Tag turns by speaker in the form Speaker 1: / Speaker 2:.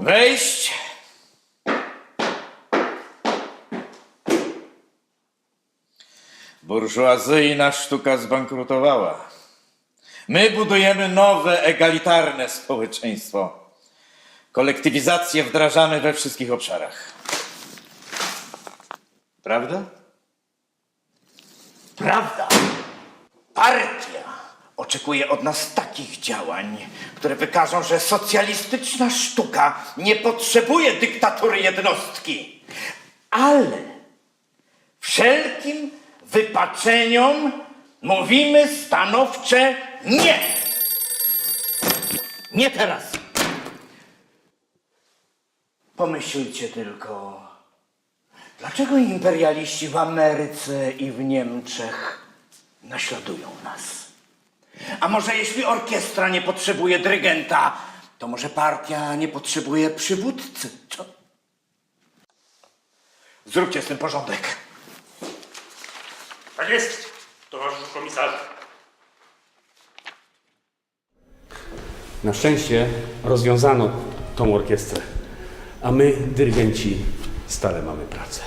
Speaker 1: Wejść. Burżuazyjna sztuka zbankrutowała. My budujemy nowe, egalitarne społeczeństwo. Kolektywizację wdrażamy we wszystkich obszarach. Prawda?
Speaker 2: Prawda. Partia oczekuje od nas takich działań, które wykażą, że socjalistyczna sztuka nie potrzebuje dyktatury jednostki, ale wszelkim wypaczeniom mówimy stanowcze nie. Nie teraz. Pomyślcie tylko, dlaczego imperialiści w Ameryce i w Niemczech naśladują nas? A może jeśli orkiestra nie potrzebuje dyrygenta, to może partia nie potrzebuje przywódcy? Co? Zróbcie z tym porządek.
Speaker 3: Tak jest, towarzyszu komisarzu.
Speaker 4: Na szczęście rozwiązano tą orkiestrę, a my, dyrygenci, stale mamy pracę.